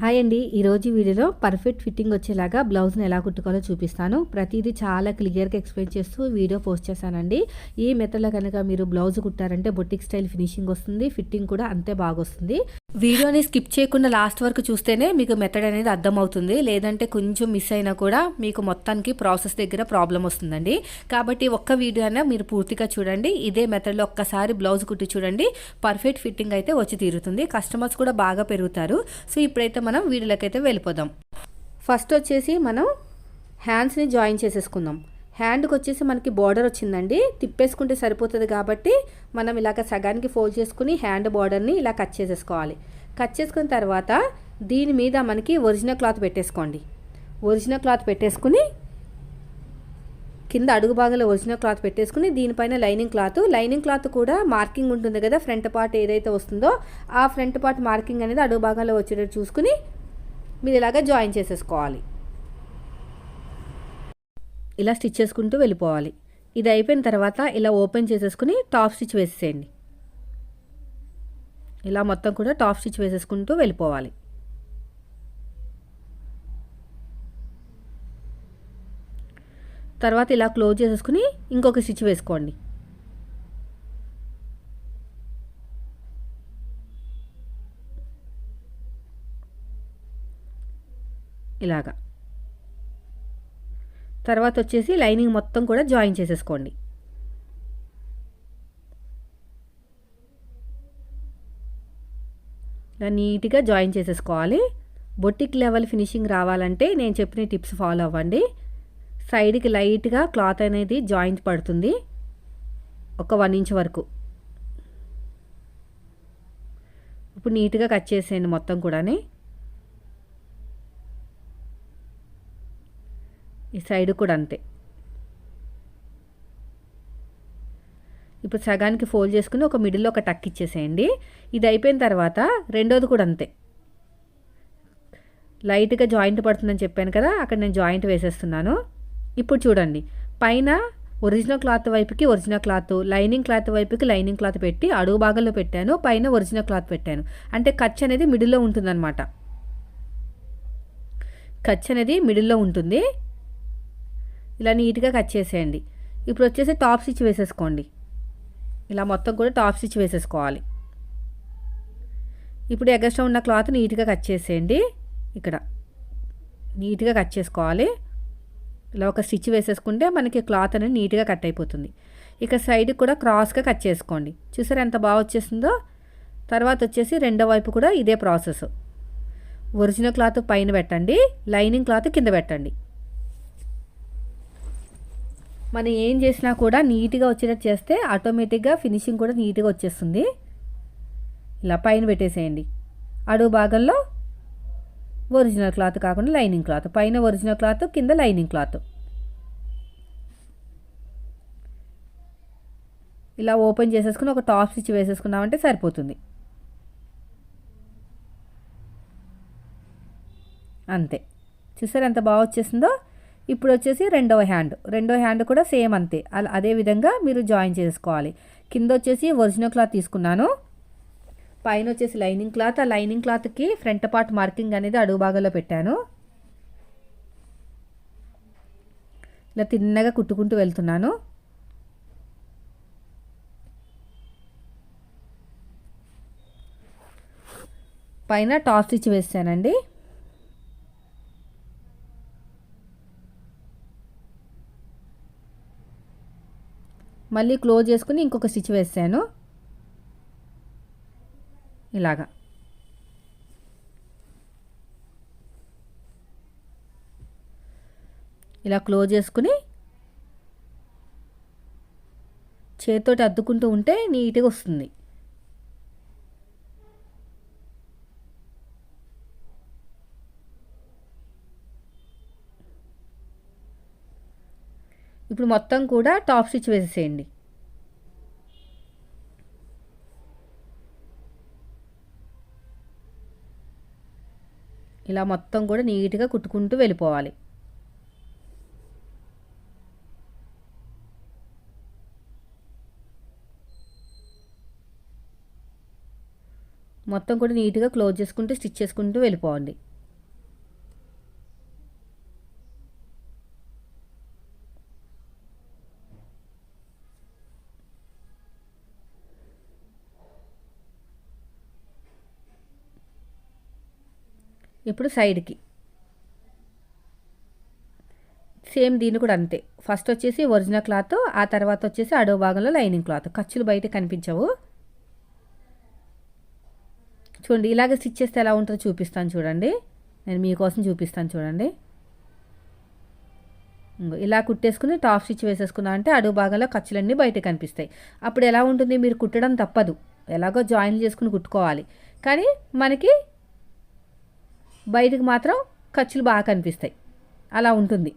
Hi అండి. ఈరోజు వీడియోలో పర్ఫెక్ట్ ఫిట్టింగ్ వచ్చేలాగా బ్లౌజ్ని ఎలా కుట్టుకోవాలో చూపిస్తాను. ప్రతిదీ చాలా క్లియర్గా ఎక్స్ప్లెయిన్ చేస్తూ వీడియో పోస్ట్ చేశానండి. ఈ మెథడ్లో కనుక మీరు బ్లౌజ్ కుట్టారంటే బొటిక్ స్టైల్ ఫినిషింగ్ వస్తుంది ఫిట్టింగ్ కూడా అంతే బాగొస్తుంది. వీడియోని స్కిప్ చేయకుండా లాస్ట్ వరకు చూస్తేనే మీకు మెథడ్ అనేది అర్థమవుతుంది. లేదంటే కొంచెం మిస్ అయినా కూడా మీకు మొత్తానికి ప్రాసెస్ దగ్గర ప్రాబ్లం వస్తుందండి. కాబట్టి ఒక్క వీడియో అయినా మీరు పూర్తిగా చూడండి. ఇదే మెథడ్లో ఒక్కసారి బ్లౌజ్ కుట్టి చూడండి. పర్ఫెక్ట్ ఫిట్టింగ్ అయితే వచ్చి తీరుతుంది. కస్టమర్స్ కూడా బాగా పెరుగుతారు. సో ఇప్పుడైతే మనం వీడియోలోకైతే వెళ్ళిపోదాం. ఫస్ట్ వచ్చేసి మనం హ్యాండ్స్ని జాయిన్ చేసేసుకుందాం. హ్యాండ్కి వచ్చేసి మనకి బార్డర్ వచ్చిందండి. తిప్పేసుకుంటే సరిపోతుంది కాబట్టి మనం ఇలాగ సగానికి ఫోల్డ్ చేసుకుని హ్యాండ్ బార్డర్ని ఇలా కట్ చేసేసుకోవాలి. కట్ చేసుకున్న తర్వాత దీని మీద మనకి ఒరిజినల్ క్లాత్ పెట్టేసుకోండి. ఒరిజినల్ క్లాత్ పెట్టేసుకుని కింద అడుగు భాగంలో ఒరిజినల్ క్లాత్ పెట్టేసుకుని దీనిపైన లైనింగ్ క్లాత్. లైనింగ్ క్లాత్ కూడా మార్కింగ్ ఉంటుంది కదా ఫ్రంట్ పార్ట్ ఏదైతే వస్తుందో ఆ ఫ్రంట్ పార్ట్ మార్కింగ్ అనేది అడుగు భాగంలో వచ్చేటట్టు చూసుకుని మీరు ఇలాగ జాయిన్ చేసేసుకోవాలి. ఇలా స్టిచ్ చేసుకుంటూ వెళ్ళిపోవాలి. ఇది అయిపోయిన తర్వాత ఇలా ఓపెన్ చేసేసుకుని టాప్ స్టిచ్ వేసేసేయండి. ఇలా మొత్తం కూడా టాప్ స్టిచ్ వేసేసుకుంటూ వెళ్ళిపోవాలి. తర్వాత ఇలా క్లోజ్ చేసేసుకుని ఇంకొక స్టిచ్ వేసుకోండి. ఇలాగా. తర్వాత వచ్చేసి లైనింగ్ మొత్తం కూడా జాయిన్ చేసేసుకోండి. ఇలా నీట్గా జాయిన్ చేసేసుకోవాలి. బొటిక్ లెవెల్ ఫినిషింగ్ రావాలంటే నేను చెప్పిన టిప్స్ ఫాలో అవ్వండి. సైడ్కి లైట్గా క్లాత్ అనేది జాయింట్ పడుతుంది. ఒక వన్ ఇంచ్ వరకు. ఇప్పుడు నీట్గా కట్ చేసేయండి మొత్తం కూడా ఈ సైడ్ కూడా అంతే. ఇప్పుడు సగానికి ఫోల్డ్ చేసుకుని ఒక మిడిల్లో ఒక టక్ ఇచ్చేసేయండి. ఇది అయిపోయిన తర్వాత రెండోది కూడా అంతే. లైట్గా జాయింట్ పడుతుందని చెప్పాను కదా అక్కడ నేను జాయింట్ వేసేస్తున్నాను. ఇప్పుడు చూడండి. పైన ఒరిజినల్ క్లాత్ వైపుకి ఒరిజినల్ క్లాత్ లైనింగ్ క్లాత్ వైపుకి లైనింగ్ క్లాత్ పెట్టి అడుగు భాగంలో పెట్టాను పైన ఒరిజినల్ క్లాత్ పెట్టాను. అంటే ఖర్చు అనేది మిడిల్లో ఉంటుందన్నమాట. ఖర్చు అనేది మిడిల్లో ఉంటుంది. ఇలా నీట్గా కట్ చేసేయండి. ఇప్పుడు వచ్చేసి టాప్ స్టిచ్ వేసేసుకోండి. ఇలా మొత్తం కూడా టాప్ స్టిచ్ వేసేసుకోవాలి. ఇప్పుడు ఎగస్ట్రా ఉన్న క్లాత్ నీట్గా కట్ చేసేయండి. ఇక్కడ నీట్గా కట్ చేసుకోవాలి. ఇలా ఒక స్టిచ్ వేసేసుకుంటే మనకి క్లాత్ అనేది నీట్గా కట్ అయిపోతుంది. ఇక సైడ్కి కూడా క్రాస్గా కట్ చేసుకోండి. చూసారు ఎంత బాగా వచ్చేసిందో? తర్వాత వచ్చేసి రెండో వైపు కూడా ఇదే ప్రాసెస్. ఒరిజినల్ క్లాత్ పైన పెట్టండి. లైనింగ్ క్లాత్ కింద పెట్టండి. మనం ఏం చేసినా కూడా నీట్గా వచ్చేటట్టు చేస్తే ఆటోమేటిక్గా ఫినిషింగ్ కూడా నీట్గా వచ్చేస్తుంది. ఇలా పైన పెట్టేసేయండి. అడుగు భాగంలో ఒరిజినల్ క్లాత్ కాకుండా లైనింగ్ క్లాత్. పైన ఒరిజినల్ క్లాత్ కింద లైనింగ్ క్లాత్. ఇలా ఓపెన్ చేసేసుకుని ఒక టాప్ స్టిచ్ వేసేసుకున్నామంటే సరిపోతుంది. అంతే. చూసారు ఎంత బాగా వచ్చేసిందో? ఇప్పుడు వచ్చేసి రెండవ హ్యాండ్. రెండవ హ్యాండ్ కూడా సేమ్ అంతే. అలా అదే విధంగా మీరు జాయిన్ చేసుకోవాలి. కింద వచ్చేసి ఒరిజినల్ క్లాత్ తీసుకున్నాను. పైన వచ్చేసి లైనింగ్ క్లాత్ ఆ లైనింగ్ క్లాత్కి ఫ్రంట్ పార్ట్ మార్కింగ్ అనేది అడుగు భాగంలో పెట్టాను. ఇలా తిన్నగా కుట్టుకుంటూ వెళ్తున్నాను. పైన టాప్ స్టిచ్ వేసానండి. మళ్ళీ క్లోజ్ చేసుకుని ఇంకొక స్టిచ్ వేసాను. ఇలాగా. ఇలా క్లోజ్ చేసుకుని చేతితోటి అద్దుకుంటూ ఉంటే నీట్గా వస్తుంది. ఇప్పుడు మొత్తం కూడా టాప్ స్టిచ్ వేసేసేయండి. ఇలా మొత్తం కూడా నీట్గా కుట్టుకుంటూ వెళ్ళిపోవాలి. మొత్తం కూడా నీట్గా క్లోజ్ చేసుకుంటూ స్టిచ్ చేసుకుంటూ వెళ్ళిపోండి ఇప్పుడు సైడ్కి. సేమ్ దీన్ని కూడా అంతే. ఫస్ట్ వచ్చేసి ఒరిజినల్ క్లాత్ ఆ తర్వాత వచ్చేసి అడవ భాగంలో లైనింగ్ క్లాత్. ఖర్చులు బయట కనిపించవు. చూడండి ఇలాగే స్టిచ్ చేస్తే ఎలా ఉంటుందో చూపిస్తాను చూడండి. నేను మీకోసం చూపిస్తాను చూడండి. ఇలా కుట్టేసుకుని టాప్ స్టిచ్ వేసేసుకున్నా అంటే అడుగు భాగంలో ఖర్చులన్నీ బయట కనిపిస్తాయి. అప్పుడు ఎలా ఉంటుంది? మీరు కుట్టడం తప్పదు. ఎలాగో జాయిన్ చేసుకుని కుట్టుకోవాలి. కానీ మనకి బయటకు మాత్రం ఖర్చులు బాగా కనిపిస్తాయి. అలా ఉంటుంది.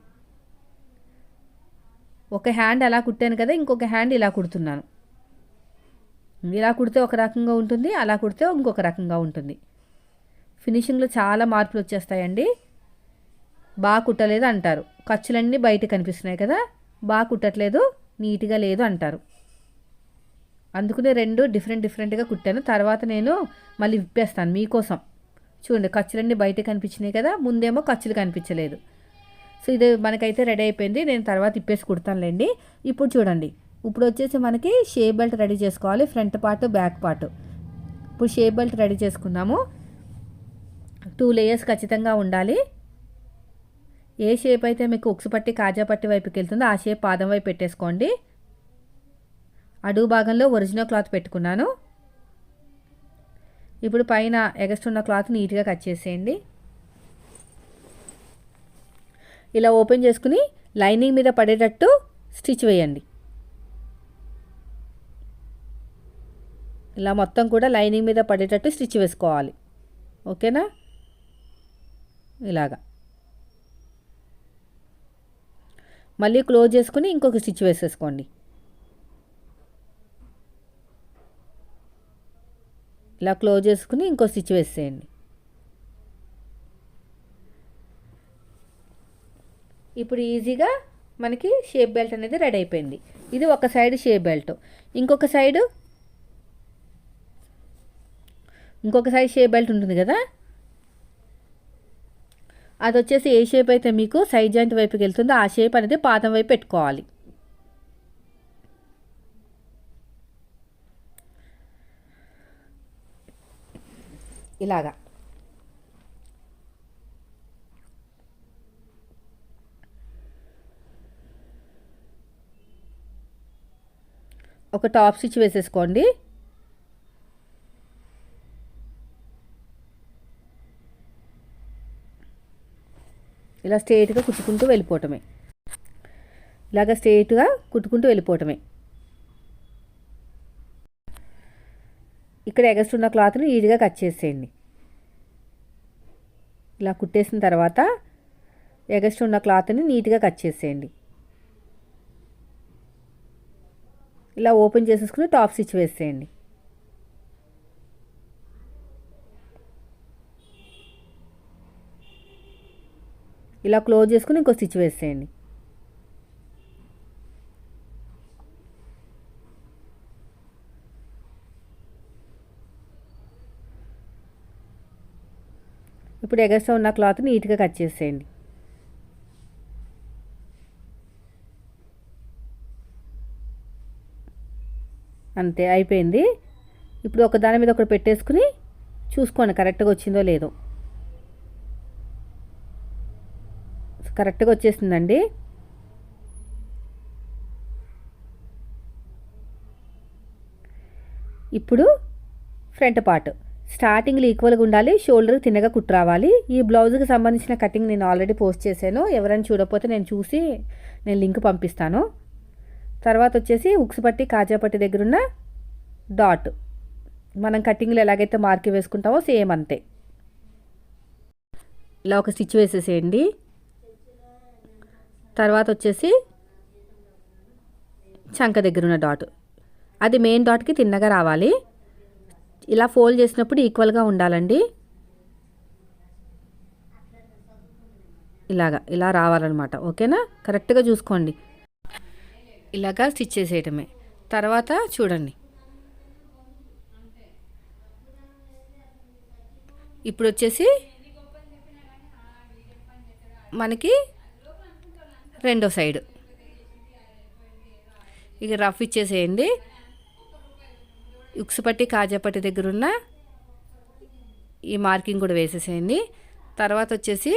ఒక హ్యాండ్ అలా కుట్టాను కదా ఇంకొక హ్యాండ్ ఇలా కుడుతున్నాను. ఇలా కుడితే ఒక రకంగా ఉంటుంది అలా కుడితే ఇంకొక రకంగా ఉంటుంది. ఫినిషింగ్లో చాలా మార్పులు వచ్చేస్తాయండి. బాగా కుట్టలేదు అంటారు. ఖర్చులన్నీ బయట కనిపిస్తున్నాయి కదా బాగా కుట్టట్లేదు నీట్గా లేదు అంటారు. అందుకనే రెండు డిఫరెంట్ డిఫరెంట్గా కుట్టాను. తర్వాత నేను మళ్ళీ విప్పేస్తాను మీకోసం. చూడండి ఖర్చులన్నీ బయట కనిపించినాయి కదా ముందేమో ఖర్చులు కనిపించలేదు. సో ఇది మనకైతే రెడీ అయిపోయింది నేను తర్వాత ఇప్పేసి కుడతానులేండి. ఇప్పుడు చూడండి ఇప్పుడు వచ్చేసి మనకి షే బెల్ట్ రెడీ చేసుకోవాలి ఫ్రంట్ పార్ట్ బ్యాక్ పార్ట్. ఇప్పుడు షే బెల్ట్ రెడీ చేసుకుందాము టూ లేయర్స్ ఖచ్చితంగా ఉండాలి. ఏ షేప్ అయితే మీకు ఉక్సు పట్టి కాజా పట్టి వైపుకి వెళ్తుందో ఆ షేప్ పాదం వైపు పెట్టేసుకోండి. అడుగు భాగంలో ఒరిజినల్ క్లాత్ పెట్టుకున్నాను. ఇప్పుడు పైన ఎగస్ట్రున్న క్లాత్ నీట్గా కట్ చేసేయండి. ఇలా ఓపెన్ చేసుకుని లైనింగ్ మీద పడేటట్టు స్టిచ్ వేయండి. ఇలా మొత్తం కూడా లైనింగ్ మీద పడేటట్టు స్టిచ్ వేసుకోవాలి. ఓకేనా? ఇలాగా. మళ్ళీ క్లోజ్ చేసుకుని ఇంకొక స్టిచ్ వేసేసుకోండి. ఇలా క్లోజ్ చేసుకుని ఇంకో స్టిచ్ వేసేయండి. ఇప్పుడు ఈజీగా మనకి షేప్ బెల్ట్ అనేది రెడీ అయిపోయింది. ఇది ఒక సైడ్ షేప్ బెల్ట్. ఇంకొక సైడు ఇంకొక సైడ్ షేప్ బెల్ట్ ఉంటుంది కదా? అది వచ్చేసి ఏ షేప్ అయితే మీకు సైడ్ జాయింట్ వైపుకి వెళ్తుందో ఆ షేప్ అనేది పాదం వైపు పెట్టుకోవాలి. ఇలాగా. ఒక టాప్ స్టిచ్ వేసేసుకోండి. ఇలా స్ట్రేట్గా కుట్టుకుంటూ వెళ్ళిపోవటమే. ఇలాగ స్ట్రేట్గా కుట్టుకుంటూ వెళ్ళిపోవటమే. ఇక్కడ ఎగస్ట్ ఉన్న క్లాత్ని ఈజీగా కట్ చేసేయండి. ఇలా కుట్టేసిన తర్వాత ఎగస్ట్ ఉన్న క్లాత్ని నీట్గా కట్ చేసేయండి. ఇలా ఓపెన్ చేసేసుకుని టాప్ స్టిచ్ వేసేయండి. ఇలా క్లోజ్ చేసుకుని ఇంకో స్టిచ్ వేసేయండి. ఇప్పుడు ఎగస్ట్రా ఉన్న క్లాత్ నీట్గా కట్ చేసేయండి. అంతే అయిపోయింది. ఇప్పుడు ఒక దాని మీద ఒకటి పెట్టేసుకుని చూసుకోండి కరెక్ట్గా వచ్చిందో లేదో. కరెక్ట్గా వచ్చేసిందండి. ఇప్పుడు ఫ్రంట్ పార్ట్. స్టార్టింగ్లో ఈక్వల్గా ఉండాలి షోల్డర్ తిన్నగా కుట్టు రావాలి ఈ బ్లౌజ్కి సంబంధించిన కటింగ్ నేను ఆల్రెడీ పోస్ట్ చేశాను. ఎవరైనా చూడకపోతే నేను చూసి నేను లింక్ పంపిస్తాను. తర్వాత వచ్చేసి ఉక్స్ పట్టి కాజా పట్టి దగ్గర ఉన్న డాట్ మనం కటింగ్లో ఎలాగైతే మార్క్ వేసుకుంటామో సేమ్ అంతే. ఇలా ఒక స్టిచ్ వేసేసేయండి. తర్వాత వచ్చేసి చంక దగ్గర ఉన్న డాట్ అది మెయిన్ డాట్కి తిన్నగా రావాలి. ఇలా ఫోల్డ్ చేసినప్పుడు ఈక్వల్గా ఉండాలండి. ఇలాగా ఇలా రావాలన్నమాట. ఓకేనా? కరెక్ట్గా చూసుకోండి. ఇలాగా స్టిచ్ చేసేయటమే. తర్వాత చూడండి. ఇప్పుడు వచ్చేసి మనకి రెండో సైడ్. ఇక రఫ్ ఇచ్చేసేయండి. ఉక్సుపట్టి కాజాపట్టి దగ్గర ఉన్న ఈ మార్కింగ్ కూడా వేసేసేయండి. తర్వాత వచ్చేసి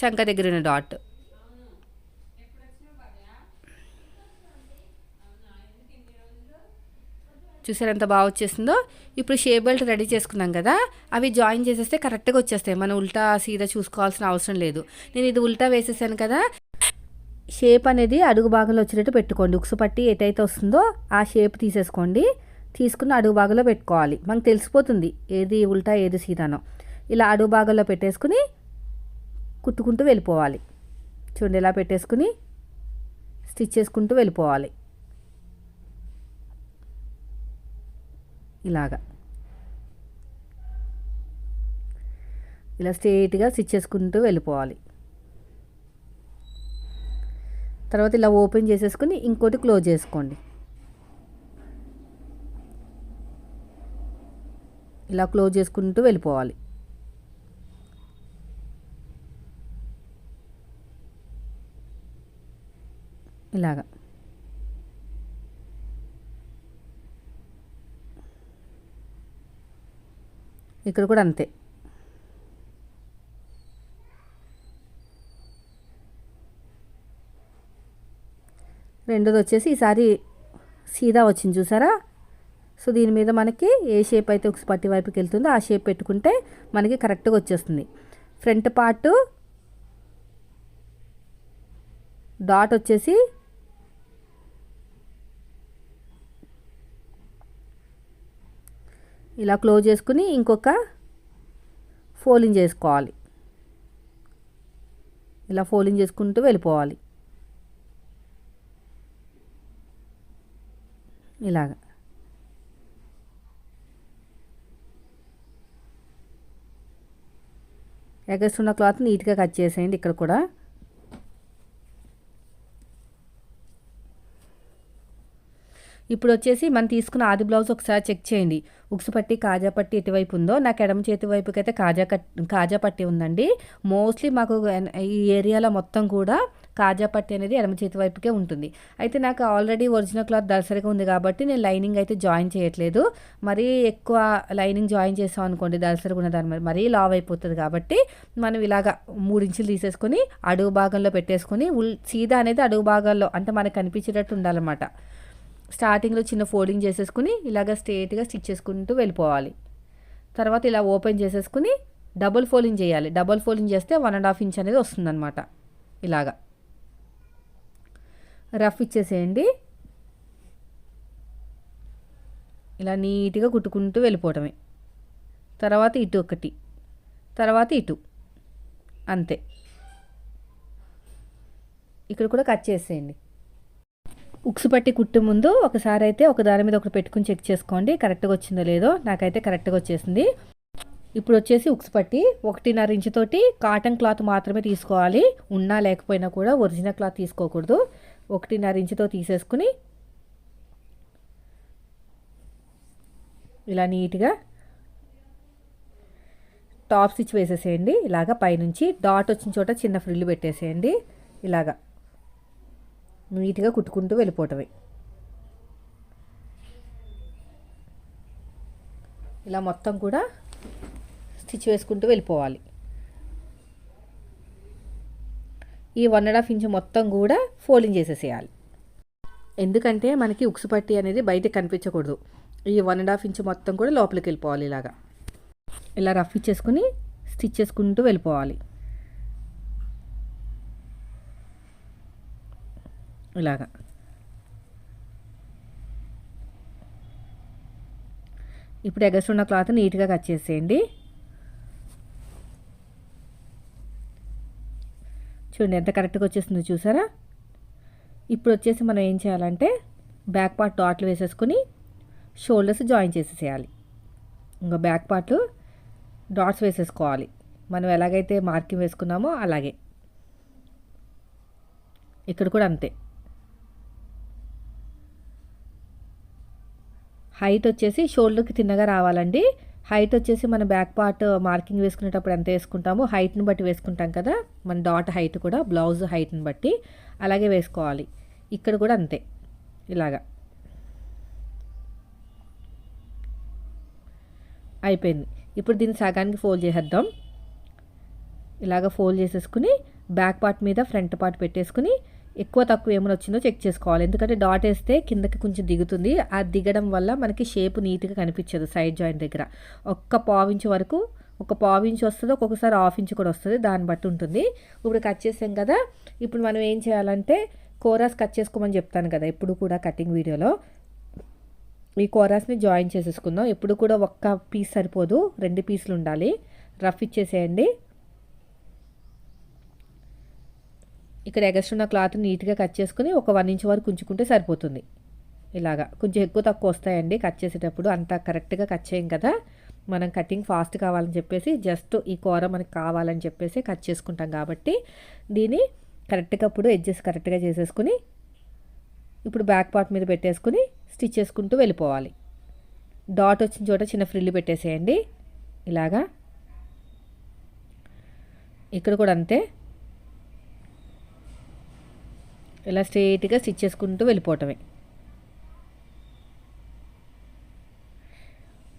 చంక దగ్గర ఉన్న డాట్. చూసారు ఎంత బాగా వచ్చేసిందో? ఇప్పుడు షేప్ బెల్ట్ రెడీ చేసుకున్నాం కదా అవి జాయిన్ చేసేస్తే కరెక్ట్గా వచ్చేస్తాయి. మనం ఉల్టా సీదా చూసుకోవాల్సిన అవసరం లేదు. నేను ఇది ఉల్టా వేసేసాను కదా షేప్ అనేది అడుగు భాగంలో వచ్చినట్టు పెట్టుకోండి. ఉక్సు పట్టి ఎటైతే వస్తుందో ఆ షేప్ తీసేసుకోండి. తీసుకుని అడుగు భాగంలో పెట్టుకోవాలి. మనకు తెలిసిపోతుంది ఏది ఉల్టా ఏది సీదానో. ఇలా అడుగు భాగంలో పెట్టేసుకుని కుట్టుకుంటూ వెళ్ళిపోవాలి. చూడండి ఇలా పెట్టేసుకుని స్టిచ్ చేసుకుంటూ వెళ్ళిపోవాలి. ఇలాగా. ఇలా స్ట్రేట్గా స్టిచ్ చేసుకుంటూ వెళ్ళిపోవాలి. తర్వాత ఇలా ఓపెన్ చేసేసుకుని ఇంకోటి క్లోజ్ చేసుకోండి. ఇలా క్లోజ్ చేసుకుంటూ వెళ్ళిపోవాలి. ఇలాగా. ఇక్కడ కూడా అంతే. రెండోది వచ్చేసి ఈసారి సీదా వచ్చింది చూసారా? సో దీని మీద మనకి ఏ షేప్ అయితే ఒక పట్టి వైపుకి వెళ్తుందో ఆ షేప్ పెట్టుకుంటే మనకి కరెక్ట్గా వచ్చేస్తుంది. ఫ్రంట్ పార్ట్ డాట్ వచ్చేసి ఇలా క్లోజ్ చేసుకుని ఇంకొక ఫోలింగ్ చేసుకోవాలి. ఇలా ఫోలింగ్ చేసుకుంటూ వెళ్ళిపోవాలి. ఇలాగా. ఎగస్తున్న క్లాత్ నీట్గా కట్ చేసేయండి ఇక్కడ కూడా. ఇప్పుడు వచ్చేసి మనం తీసుకున్న ఆది బ్లౌజ్ ఒకసారి చెక్ చేయండి. ఉక్సు పట్టి కాజా పట్టి ఎటువైపు ఉందో. నాకు ఎడమ చేతి వైపుకి అయితే కాజా కట్ కాజా పట్టి ఉందండి. మోస్ట్లీ మాకు ఈ ఏరియాలో మొత్తం కూడా కాజా పట్టి అనేది ఎడమ చేతి వైపుకే ఉంటుంది. అయితే నాకు ఆల్రెడీ ఒరిజినల్ క్లాత్ దర్సరిగా ఉంది కాబట్టి నేను లైనింగ్ అయితే జాయిన్ చేయట్లేదు. మరీ ఎక్కువ లైనింగ్ జాయిన్ చేసాం అనుకోండి దర్సరిగా ఉన్న దాని మరీ లావ్ అయిపోతుంది కాబట్టి మనం ఇలాగా మూడు ఇంచులు తీసేసుకొని అడుగు భాగంలో పెట్టేసుకొని ఉల్ సీదా అనేది అడుగు భాగంలో అంటే మనకు కనిపించేటట్టు ఉండాలన్నమాట. స్టార్టింగ్లో చిన్న ఫోల్డింగ్ చేసేసుకుని ఇలాగ స్ట్రేట్గా స్టిచ్ చేసుకుంటూ వెళ్ళిపోవాలి. తర్వాత ఇలా ఓపెన్ చేసేసుకుని డబుల్ ఫోల్డింగ్ చేయాలి. డబుల్ ఫోల్డింగ్ చేస్తే వన్ అండ్ హాఫ్ ఇంచ్ అనేది వస్తుందన్నమాట. ఇలాగా. రఫ్ ఇచ్చేసేయండి. ఇలా నీట్గా కుట్టుకుంటూ వెళ్ళిపోవటమే. తర్వాత ఇటు ఒకటి తర్వాత ఇటు. అంతే. ఇక్కడ కూడా కట్ చేసేయండి. ఉక్సు పట్టి కుట్టు ముందు ఒకసారి అయితే ఒక దాని మీద ఒకటి పెట్టుకుని చెక్ చేసుకోండి. కరెక్ట్గా వచ్చిందో లేదో. నాకైతే కరెక్ట్గా వచ్చేసింది. ఇప్పుడు వచ్చేసి ఉక్సు పట్టి ఒకటిన్నర ఇంచుతోటి కాటన్ క్లాత్ మాత్రమే తీసుకోవాలి. ఉన్నా లేకపోయినా కూడా ఒరిజినల్ క్లాత్ తీసుకోకూడదు. ఒకటిన్నర ఇంచుతో తీసేసుకుని ఇలా నీట్గా టాప్ స్టిచ్ వేసేసేయండి. ఇలాగ పైనుంచి డాట్ వచ్చిన చోట చిన్న ఫ్రిల్లు పెట్టేసేయండి. ఇలాగా నీట్గా కుట్టుకుంటూ వెళ్ళిపోవటమే ఇలా మొత్తం కూడా స్టిచ్ వేసుకుంటూ వెళ్ళిపోవాలి. ఈ వన్ అండ్ హాఫ్ ఇంచ్ మొత్తం కూడా ఫోల్డింగ్ చేసేసేయాలి. ఎందుకంటే మనకి ఉక్సు పట్టి అనేది బయటకు కనిపించకూడదు. ఈ వన్ అండ్ హాఫ్ ఇంచ్ మొత్తం కూడా లోపలికి వెళ్ళిపోవాలి ఇలాగా. ఇలా రఫ్ ఇచ్చేసుకుని స్టిచ్ చేసుకుంటూ వెళ్ళిపోవాలి. ఇలాగా. ఇప్పుడు ఎగస్ట్ ఉన్న క్లాత్ నీట్గా కట్ చేసేయండి. చూడండి ఎంత కరెక్ట్గా వచ్చేస్తుందో చూసారా? ఇప్పుడు వచ్చేసి మనం ఏం చేయాలంటే బ్యాక్ పార్ట్ డాట్లు వేసేసుకొని షోల్డర్స్ జాయిన్ చేసేసేయాలి. ఇంకా బ్యాక్ పార్ట్ డాట్స్ వేసేసుకోవాలి. మనం ఎలాగైతే మార్కింగ్ వేసుకున్నామో అలాగే. ఇక్కడ కూడా అంతే. హైట్ వచ్చేసి షోల్డర్కి తిన్నగా రావాలండి. హైట్ వచ్చేసి మన బ్యాక్ పార్ట్ మార్కింగ్ వేసుకునేటప్పుడు ఎంత వేసుకుంటామో హైట్ని బట్టి వేసుకుంటాం కదా. మన డాట్ హైట్ కూడా బ్లౌజ్ హైట్ని బట్టి అలాగే వేసుకోవాలి. ఇక్కడ కూడా అంతే. ఇలాగా. అయిపోయింది. ఇప్పుడు దీన్ని సగానికి ఫోల్డ్ చేసేద్దాం. ఇలాగ ఫోల్డ్ చేసేసుకుని బ్యాక్ పార్ట్ మీద ఫ్రంట్ పార్ట్ పెట్టేసుకుని ఎక్కువ తక్కువ ఏమైనా వచ్చిందో చెక్ చేసుకోవాలి. ఎందుకంటే డాట్ వేస్తే కిందకి కొంచెం దిగుతుంది. ఆ దిగడం వల్ల మనకి షేప్ నీట్గా కనిపించదు సైడ్ జాయింట్ దగ్గర. ఒక్క పావించ్ వరకు ఒక పావించ్ వస్తుంది ఒక్కొక్కసారి హాఫ్ ఇంచ్ కూడా వస్తుంది. దాన్ని బట్టి ఉంటుంది. ఇప్పుడు కట్ చేసాం కదా ఇప్పుడు మనం ఏం చేయాలంటే కోరాస్ కట్ చేసుకోమని చెప్తాను కదా ఎప్పుడు కూడా కటింగ్ వీడియోలో ఈ కోరాస్ని జాయిన్ చేసేసుకుందాం. ఎప్పుడు కూడా ఒక్క పీస్ సరిపోదు రెండు పీసులు ఉండాలి. రఫ్ ఇచ్చేసేయండి. ఇక్కడ ఎగస్ట్రున్న క్లాత్ నీట్గా కట్ చేసుకుని ఒక వన్ ఇంచ్ వరకు ఉంచుకుంటే సరిపోతుంది. ఇలాగా. కొంచెం ఎక్కువ తక్కువ వస్తాయండి కట్ చేసేటప్పుడు. అంత కరెక్ట్గా కట్ చేయం కదా. మనం కటింగ్ ఫాస్ట్ కావాలని చెప్పేసి జస్ట్ ఈ కూర మనకి కావాలని చెప్పేసి కట్ చేసుకుంటాం కాబట్టి దీన్ని కరెక్ట్గా అప్పుడు ఎడ్జెస్ కరెక్ట్గా చేసేసుకుని ఇప్పుడు బ్యాక్ పార్ట్ మీద పెట్టేసుకుని స్టిచ్ చేసుకుంటూ వెళ్ళిపోవాలి. డాట్ వచ్చిన చోట చిన్న ఫ్రిల్లు పెట్టేసేయండి. ఇలాగా. ఇక్కడ కూడా అంతే. ఇలా స్ట్రైట్గా స్టిచ్ చేసుకుంటూ వెళ్ళిపోవటమే.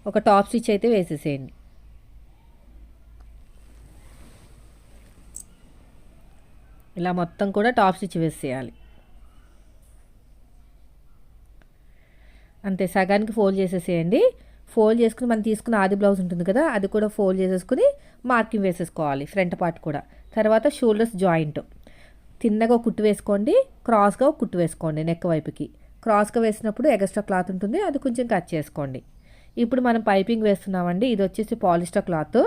ఒక టాప్ స్టిచ్ అయితే వేసేసేయండి. ఇలా మొత్తం కూడా టాప్ స్టిచ్ వేసేయాలి. అంతే సగానికి ఫోల్డ్ చేసేసేయండి. ఫోల్డ్ చేసుకుని మనం తీసుకున్న ఆది బ్లౌజ్ ఉంటుంది కదా అది కూడా ఫోల్డ్ చేసేసుకుని మార్కింగ్ వేసేసుకోవాలి ఫ్రంట్ పార్ట్ కూడా. తర్వాత షోల్డర్స్ జాయింట్. తిన్నగా కుట్టు వేసుకోండి క్రాస్గా కుట్టు వేసుకోండి నెక్ వైపుకి. క్రాస్గా వేసినప్పుడు ఎగస్ట్రా క్లాత్ ఉంటుంది అది కొంచెం కట్ చేసుకోండి. ఇప్పుడు మనం పైపింగ్ వేస్తున్నామండి ఇది వచ్చేసి పాలిస్టర్ క్లాత్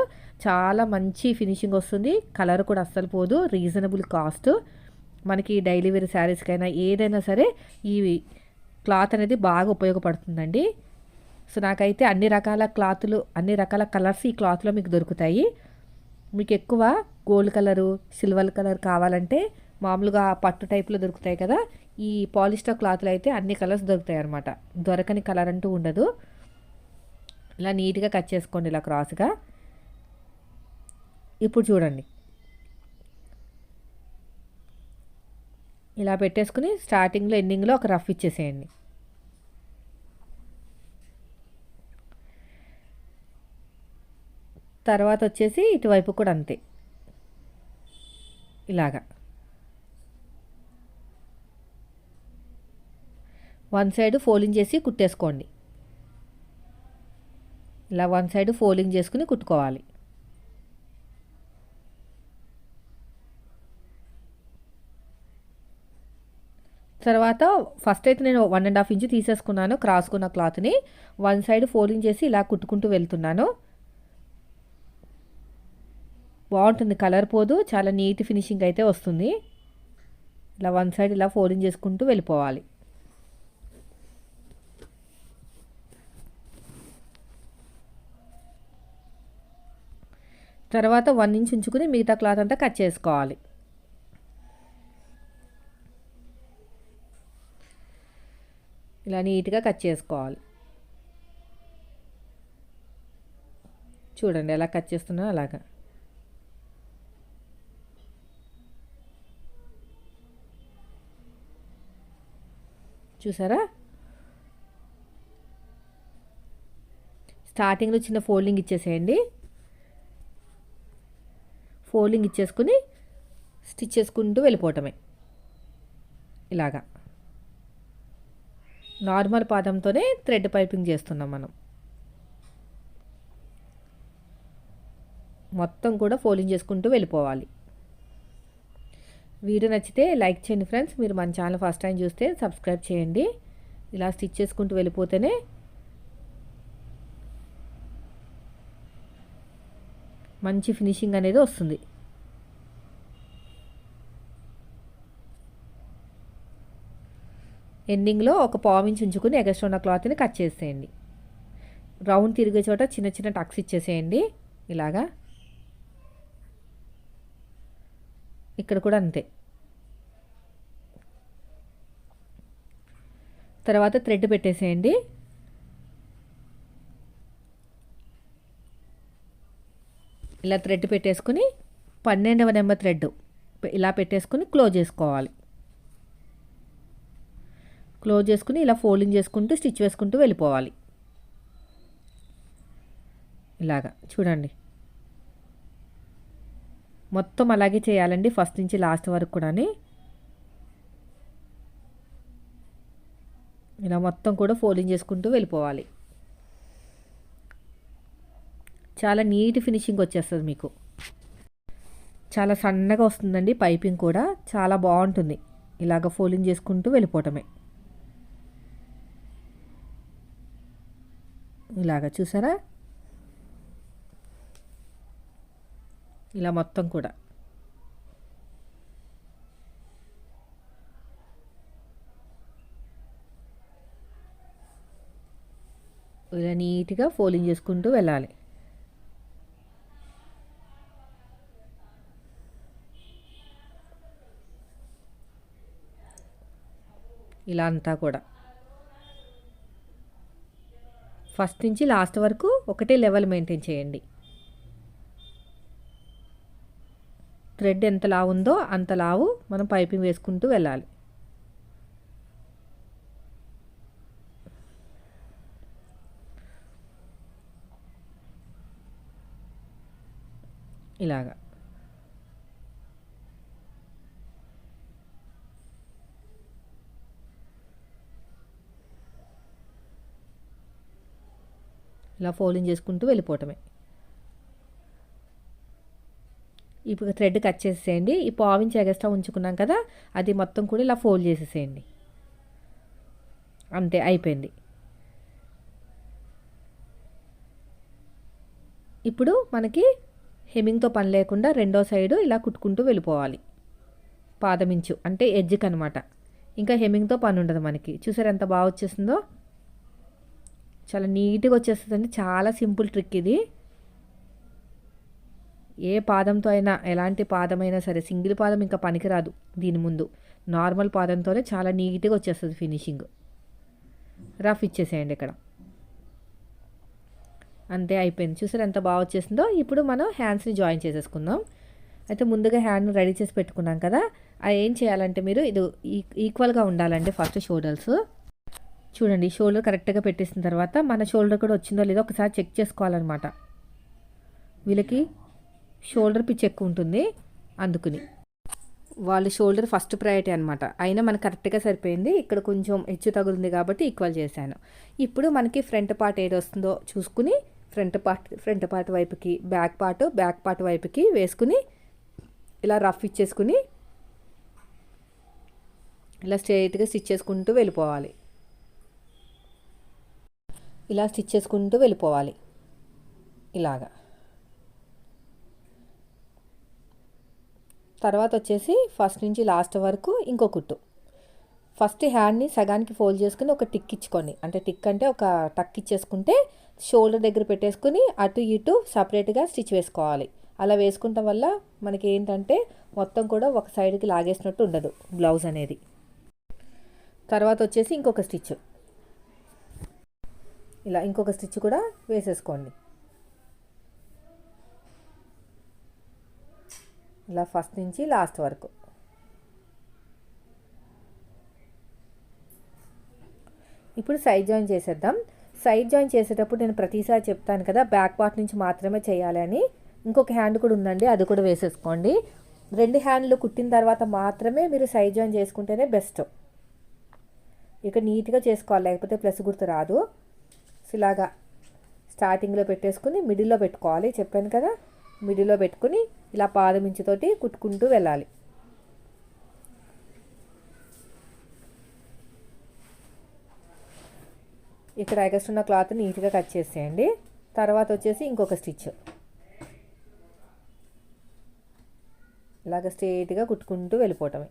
చాలా మంచి ఫినిషింగ్ వస్తుంది కలర్ కూడా అస్సలు పోదు రీజనబుల్ కాస్ట్ మనకి డైలీ వేర్ శారీస్కైనా ఏదైనా సరే ఈ క్లాత్ అనేది బాగా ఉపయోగపడుతుందండి. సో నాకైతే అన్ని రకాల క్లాతులు అన్ని రకాల కలర్స్ ఈ క్లాత్లో మీకు దొరుకుతాయి. మీకు ఎక్కువ గోల్డ్ కలరు సిల్వర్ కలర్ కావాలంటే మామూలుగా పట్టు టైప్లో దొరుకుతాయి కదా ఈ పాలిస్టర్ క్లాత్లో అయితే అన్ని కలర్స్ దొరుకుతాయి అనమాట దొరకని కలర్ అంటూ ఉండదు. ఇలా నీట్గా కట్ చేసుకోండి ఇలా క్రాస్గా ఇప్పుడు చూడండి. ఇలా పెట్టేసుకుని స్టార్టింగ్లో ఎండింగ్లో ఒక రఫ్ ఇచ్చేసేయండి. తర్వాత వచ్చేసి ఇటువైపు కూడా అంతే. ఇలాగా. వన్ సైడ్ ఫోల్డింగ్ చేసి కుట్టేసుకోండి. ఇలా వన్ సైడ్ ఫోల్డింగ్ చేసుకుని కుట్టుకోవాలి. తర్వాత ఫస్ట్ అయితే నేను వన్ అండ్ హాఫ్ ఇంచ్ తీసేసుకున్నాను క్రాస్కున్న క్లాత్ని. వన్ సైడ్ ఫోల్డింగ్ చేసి ఇలా కుట్టుకుంటూ వెళ్తున్నాను. బాగుంటుంది కలర్ పోదు చాలా నీట్ ఫినిషింగ్ అయితే వస్తుంది. ఇలా వన్ సైడ్ ఇలా ఫోల్డింగ్ చేసుకుంటూ వెళ్ళిపోవాలి. తర్వాత వన్ ఇంచ్ ఉంచుకుని మిగతా క్లాత్ అంతా కట్ చేసుకోవాలి. ఇలా నీట్గా కట్ చేసుకోవాలి. చూడండి ఎలా కట్ చేస్తున్నా అలాగా. చూసారా? స్టార్టింగ్లో చిన్న ఫోల్డింగ్ ఇచ్చేసేయండి. ఫోల్డింగ్ ఇచ్చేసుకుని స్టిచ్ చేసుకుంటూ వెళ్ళిపోవటమే. ఇలాగా. నార్మల్ పాదంతోనే థ్రెడ్ పైపింగ్ చేస్తున్నాం మనం. మొత్తం కూడా ఫోల్డింగ్ చేసుకుంటూ వెళ్ళిపోవాలి. వీడియో నచ్చితే లైక్ చేయండి ఫ్రెండ్స్. మీరు మన ఛానల్ ఫస్ట్ టైం చూస్తే సబ్స్క్రైబ్ చేయండి. ఇలా స్టిచ్ చేసుకుంటూ వెళ్ళిపోతేనే మంచి ఫినిషింగ్ అనేది వస్తుంది. ఎండింగ్లో ఒక పావించి ఉంచుకుని ఎగస్ట్ ఉన్న క్లాత్ని కట్ చేసేయండి. రౌండ్ తిరిగే చోట చిన్న చిన్న టక్స్ ఇచ్చేసేయండి. ఇలాగా. ఇక్కడ కూడా అంతే. తర్వాత థ్రెడ్ పెట్టేసేయండి. ఇలా థ్రెడ్ పెట్టేసుకుని పన్నెండవ నెంబర్ థ్రెడ్. ఇలా పెట్టేసుకుని క్లోజ్ చేసుకోవాలి. క్లోజ్ చేసుకుని ఇలా ఫోల్డింగ్ చేసుకుంటూ స్టిచ్ వేసుకుంటూ వెళ్ళిపోవాలి. ఇలాగా చూడండి. మొత్తం అలాగే చేయాలండి ఫస్ట్ నుంచి లాస్ట్ వరకు కూడా ఇలా మొత్తం కూడా ఫోల్డింగ్ చేసుకుంటూ వెళ్ళిపోవాలి. చాలా నీట్ ఫినిషింగ్ వచ్చేస్తుంది మీకు. చాలా సన్నగా వస్తుందండి పైపింగ్ కూడా చాలా బాగుంటుంది. ఇలాగ ఫోల్డింగ్ చేసుకుంటూ వెళ్ళిపోవటమే. ఇలాగ చూసారా? ఇలా మొత్తం కూడా. ఇలా నీట్గా ఫోలింగ్ చేసుకుంటూ వెళ్ళాలి. ఇలా అంతా కూడా. ఫస్ట్ నుంచి లాస్ట్ వరకు ఒకటే లెవెల్ మెయింటైన్ చేయండి. థ్రెడ్ ఎంత లావు ఉందో అంత లావు మనం పైపింగ్ వేసుకుంటూ వెళ్ళాలి. ఇలాగా. ఇలా ఫోల్డింగ్ చేసుకుంటూ వెళ్ళిపోవటమే. ఇప్పుడు థ్రెడ్ కట్ చేసేయండి ఈ పావించి ఎగస్ట్రా ఉంచుకున్నాం కదా అది మొత్తం కూడా ఇలా ఫోల్డ్ చేసేసేయండి. అంతే అయిపోయింది. ఇప్పుడు మనకి హెమింగ్తో పని లేకుండా రెండో సైడు ఇలా కుట్టుకుంటూ వెళ్ళిపోవాలి. పాదమించు అంటే ఎడ్జ్కి అనమాట ఇంకా హెమింగ్తో పని ఉండదు మనకి. చూసారు ఎంత బాగా వచ్చేసిందో? చాలా నీట్గా వచ్చేస్తుందండి. చాలా సింపుల్ ట్రిక్ ఇది. ఏ పాదంతో అయినా ఎలాంటి పాదమైనా సరే సింగిల్ పాదం ఇంకా పనికిరాదు దీని ముందు. నార్మల్ పాదంతోనే చాలా నీట్గా వచ్చేస్తుంది ఫినిషింగ్. రఫ్ ఇచ్చేసేయండి ఇక్కడ. అంతే అయిపోయింది. చూసారు ఎంత బాగా వచ్చేసిందో? ఇప్పుడు మనం హ్యాండ్స్ని జాయిన్ చేసేసుకుందాం. అయితే ముందుగా హ్యాండ్ని రెడీ చేసి పెట్టుకున్నాం కదా? అది ఏం చేయాలంటే మీరు ఇది ఈక్వల్గా ఉండాలండి ఫస్ట్ షోల్డర్స్. చూడండి షోల్డర్ కరెక్ట్గా పెట్టేసిన తర్వాత మన షోల్డర్ కూడా వచ్చిందో లేదో ఒకసారి చెక్ చేసుకోవాలన్నమాట. వీళ్ళకి షోల్డర్ పిచ్ ఎక్కువ ఉంటుంది అందుకుని. వాళ్ళు షోల్డర్ ఫస్ట్ ప్రయారిటీ అనమాట అయినా మనకు కరెక్ట్గా సరిపోయింది ఇక్కడ కొంచెం హెచ్చు తగులుంది కాబట్టి ఈక్వల్ చేశాను. ఇప్పుడు మనకి ఫ్రంట్ పార్ట్ ఏది వస్తుందో చూసుకుని ఫ్రంట్ పార్ట్ ఫ్రంట్ పార్ట్ వైపుకి బ్యాక్ పార్ట్ బ్యాక్ పార్ట్ వైపుకి వేసుకుని ఇలా రఫ్ ఇచ్చేసుకుని ఇలా స్ట్రైట్గా స్టిచ్ చేసుకుంటూ వెళ్ళిపోవాలి. ఇలా స్టిచ్ చేసుకుంటూ వెళ్ళిపోవాలి. ఇలాగా. తర్వాత వచ్చేసి ఫస్ట్ నుంచి లాస్ట్ వరకు ఇంకో కుట్టు. ఫస్ట్ హ్యాండ్ని సగానికి ఫోల్డ్ చేసుకుని ఒక టిక్ ఇచ్చుకోండి. అంటే టిక్ అంటే ఒక టక్ ఇచ్చేసుకుంటే షోల్డర్ దగ్గర పెట్టేసుకుని అటు ఇటు సపరేట్గా స్టిచ్ వేసుకోవాలి. అలా వేసుకుంటాం వల్ల మనకి ఏంటంటే మొత్తం కూడా ఒక సైడ్కి లాగేసినట్టు ఉండదు బ్లౌజ్ అనేది. తర్వాత వచ్చేసి ఇంకొక స్టిచ్. ఇలా ఇంకొక స్టిచ్ కూడా వేసేసుకోండి. ఇలా ఫస్ట్ నుంచి లాస్ట్ వరకు. ఇప్పుడు సైడ్ జాయిన్ చేసేద్దాం. సైడ్ జాయిన్ చేసేటప్పుడు నేను ప్రతిసారి చెప్తాను కదా బ్యాక్ పార్ట్ నుంచి మాత్రమే చేయాలి అని. ఇంకొక హ్యాండ్ కూడా ఉందండి అది కూడా వేసేసుకోండి. రెండు హ్యాండ్లు కుట్టిన తర్వాత మాత్రమే మీరు సైడ్ జాయిన్ చేసుకుంటేనే బెస్ట్. ఇక నీట్గా చేసుకోవాలి లేకపోతే ప్లస్ గుర్తు రాదు. ఇలాగా స్టార్టింగ్లో పెట్టేసుకుని మిడిల్లో పెట్టుకోవాలి. చెప్పాను కదా మిడిల్లో పెట్టుకుని ఇలా పాదమించుతోటి కుట్టుకుంటూ వెళ్ళాలి. ఇక్కడ ఎగస్ట్రున్న క్లాత్ నీట్గా కట్ చేసేయండి. తర్వాత వచ్చేసి ఇంకొక స్టిచ్. ఇలాగ స్ట్రేట్గా కుట్టుకుంటూ వెళ్ళిపోవటమే.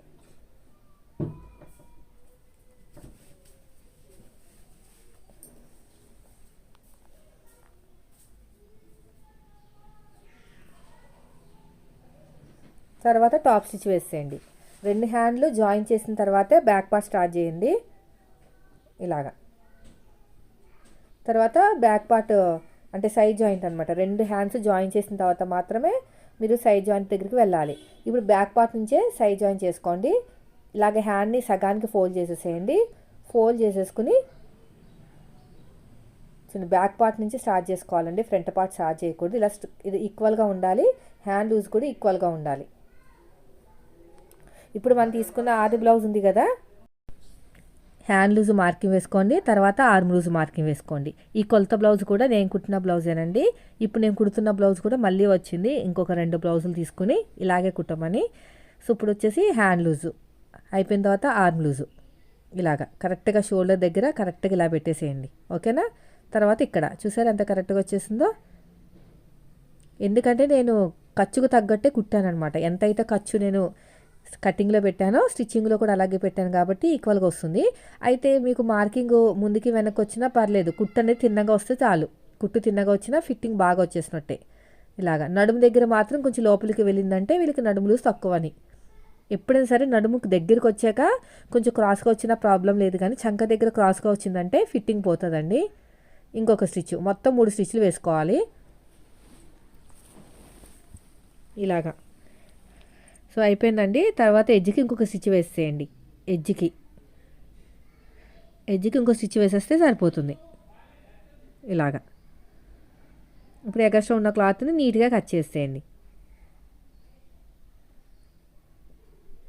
తర్వాత టాప్ స్టిచ్ వేసేయండి. రెండు హ్యాండ్లు జాయిన్ చేసిన తర్వాతే బ్యాక్ పార్ట్ స్టార్ట్ చేయండి. ఇలాగా. తర్వాత బ్యాక్ పార్ట్ అంటే సైడ్ జాయింట్ అనమాట రెండు హ్యాండ్స్ జాయిన్ చేసిన తర్వాత మాత్రమే మీరు సైడ్ జాయింట్ దగ్గరికి వెళ్ళాలి. ఇప్పుడు బ్యాక్ పార్ట్ నుంచే సైడ్ జాయిన్ చేసుకోండి. ఇలాగే హ్యాండ్ని సగానికి ఫోల్డ్ చేసేసేయండి. ఫోల్డ్ చేసేసుకుని చూడండి బ్యాక్ పార్ట్ నుంచి స్టార్ట్ చేసుకోవాలండి. ఫ్రంట్ పార్ట్ స్టార్ట్ చేయకూడదు. ఇలా ఇది ఈక్వల్గా ఉండాలి. హ్యాండ్ లూజ్ కూడా ఈక్వల్గా ఉండాలి. ఇప్పుడు మనం తీసుకున్న ఆది బ్లౌజ్ ఉంది కదా? హ్యాండ్ లూజ్ మార్కింగ్ వేసుకోండి తర్వాత ఆర్మ్ లూజ్ మార్కింగ్ వేసుకోండి. ఈ కొలత బ్లౌజ్ కూడా నేను కుట్టిన బ్లౌజేనండి. ఇప్పుడు నేను కుడుతున్న బ్లౌజ్ కూడా మళ్ళీ వచ్చింది. ఇంకొక రెండు బ్లౌజులు తీసుకుని ఇలాగే కుట్టమని. సో ఇప్పుడు వచ్చేసి హ్యాండ్ లూజు. అయిపోయిన తర్వాత ఆర్మ్ లూజు. ఇలాగా. కరెక్ట్గా షోల్డర్ దగ్గర కరెక్ట్గా ఇలా పెట్టేసేయండి. ఓకేనా? తర్వాత ఇక్కడ. చూసారు ఎంత కరెక్ట్గా వచ్చేసిందో? ఎందుకంటే నేను ఖర్చుకు తగ్గట్టే కుట్టానమాట ఎంతైతే ఎంత అయితే ఖర్చు నేను కటింగ్లో పెట్టానో స్టిచ్చింగ్లో కూడా అలాగే పెట్టాను కాబట్టి ఈక్వల్గా వస్తుంది. అయితే మీకు మార్కింగ్ ముందుకి వెనక్కి వచ్చినా పర్లేదు కుట్టు అనేది తిన్నగా వస్తే చాలు. కుట్టు తిన్నగా వచ్చినా ఫిట్టింగ్ బాగా వచ్చేసినట్టే. ఇలాగా నడుము దగ్గర మాత్రం కొంచెం లోపలికి వెళ్ళిందంటే వీళ్ళకి నడుములు తక్కువని. ఎప్పుడైనా సరే నడుముకు దగ్గరికి వచ్చాక కొంచెం క్రాస్గా వచ్చినా ప్రాబ్లం లేదు కానీ చంక దగ్గర క్రాస్గా వచ్చిందంటే ఫిట్టింగ్ పోతుందండి. ఇంకొక స్టిచ్ మొత్తం మూడు స్టిచ్లు వేసుకోవాలి. ఇలాగా. సో అయిపోయిందండి. తర్వాత ఎడ్జ్కి ఇంకొక స్టిచ్ వేసేయండి. ఎడ్జ్కి. ఎడ్జ్కి ఇంకో స్టిచ్ వేసేస్తే సరిపోతుంది. ఇలాగా. ఇప్పుడు ఎగస్ట్రా ఉన్న క్లాత్ని నీట్గా కట్ చేసేయండి.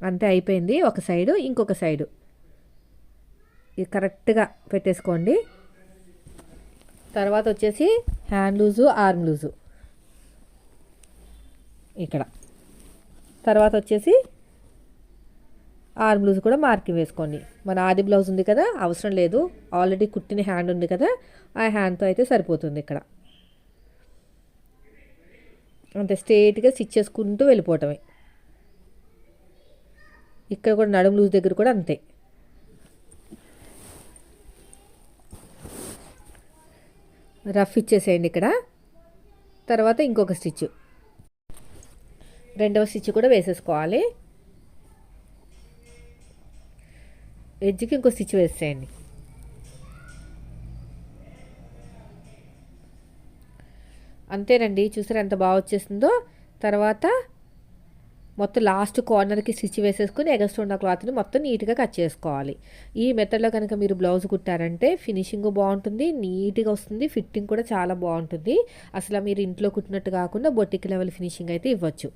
అంతే అయిపోయింది. ఒక సైడు ఇంకొక సైడు. ఇది కరెక్ట్గా పెట్టేసుకోండి. తర్వాత వచ్చేసి హ్యాండ్ లూజు ఆర్మ్ లూజు. ఇక్కడ. తర్వాత వచ్చేసి ఆర్మ్ బ్లౌజ్ కూడా మార్కింగ్ వేసుకోండి. మన ఆది బ్లౌజ్ ఉంది కదా అవసరం లేదు. ఆల్రెడీ కుట్టిన హ్యాండ్ ఉంది కదా ఆ హ్యాండ్తో అయితే సరిపోతుంది ఇక్కడ. అంతే స్ట్రేట్గా స్టిచ్ చేసుకుంటూ వెళ్ళిపోవటమే. ఇక్కడ కూడా నడుము లూజ్ దగ్గర కూడా అంతే. రఫ్ ఇచ్చేసేయండి ఇక్కడ. తర్వాత ఇంకొక స్టిచ్. రెండవ స్టిచ్ కూడా వేసేసుకోవాలి. ఎడ్జ్కి ఇంకో స్టిచ్ వేసేయండి. అంతేనండి చూసారా ఎంత బాగా వచ్చేసిందో. తర్వాత మొత్తం లాస్ట్ కార్నర్కి స్టిచ్ వేసేసుకుని ఎగస్ట్రా ఉన్న క్లాత్ని మొత్తం నీట్గా కట్ చేసుకోవాలి. ఈ మెథడ్లో కనుక మీరు బ్లౌజ్ కుట్టారంటే ఫినిషింగ్ బాగుంటుంది నీట్గా వస్తుంది ఫిట్టింగ్ కూడా చాలా బాగుంటుంది. అసలు మీరు ఇంట్లో కుట్టినట్టు కాకుండా బొట్టిక్ లెవెల్ ఫినిషింగ్ అయితే ఇవ్వచ్చు.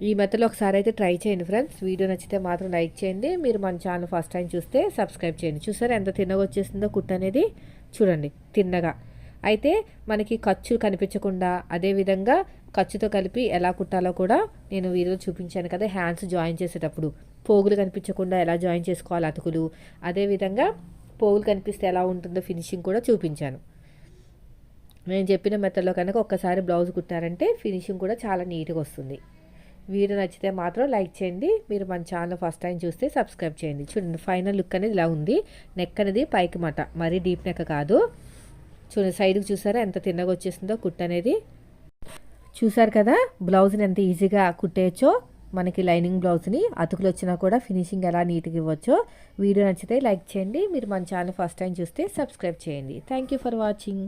ఈ మెథడ్లో ఒకసారి అయితే ట్రై చేయండి ఫ్రెండ్స్. వీడియో నచ్చితే మాత్రం లైక్ చేయండి. మీరు మన ఛానల్ ఫస్ట్ టైం చూస్తే సబ్స్క్రైబ్ చేయండి. చూసారా ఎంత తిన్నగా వచ్చేసిందో కుట్టు అనేది? చూడండి తిన్నగా. అయితే మనకి ఖర్చు కనిపించకుండా అదేవిధంగా ఖర్చుతో కలిపి ఎలా కుట్టాలో కూడా నేను వీడియో చూపించాను కదా హ్యాండ్స్ జాయిన్ చేసేటప్పుడు. పోగులు కనిపించకుండా ఎలా జాయిన్ చేసుకోవాలి అతుకులు? అదేవిధంగా పోగులు కనిపిస్తే ఎలా ఉంటుందో ఫినిషింగ్ కూడా చూపించాను. నేను చెప్పిన మెథడ్లో కనుక ఒక్కసారి బ్లౌజ్ కుట్టారంటే ఫినిషింగ్ కూడా చాలా నీట్గా వస్తుంది. వీడియో నచ్చితే మాత్రం లైక్ చేయండి. మీరు మన ఛానల్ ఫస్ట్ టైం చూస్తే సబ్స్క్రైబ్ చేయండి. చూడండి ఫైనల్ లుక్ అనేది ఇలా ఉంది. నెక్ అనేది పైకి మాట. మరీ డీప్ నెక్ కాదు. చూడండి సైడ్కి చూసారా ఎంత తిన్నగా వచ్చేసిందో కుట్ అనేది. చూసారు కదా బ్లౌజ్ని ఎంత ఈజీగా కుట్టేయచ్చో. మనకి లైనింగ్ బ్లౌజ్ని అతుకులు వచ్చినా కూడా ఫినిషింగ్ ఎలా నీట్గా ఇవ్వచ్చో. వీడియో నచ్చితే లైక్ చేయండి. మీరు మన ఛానల్ ఫస్ట్ టైం చూస్తే సబ్స్క్రైబ్ చేయండి. Thank you for watching.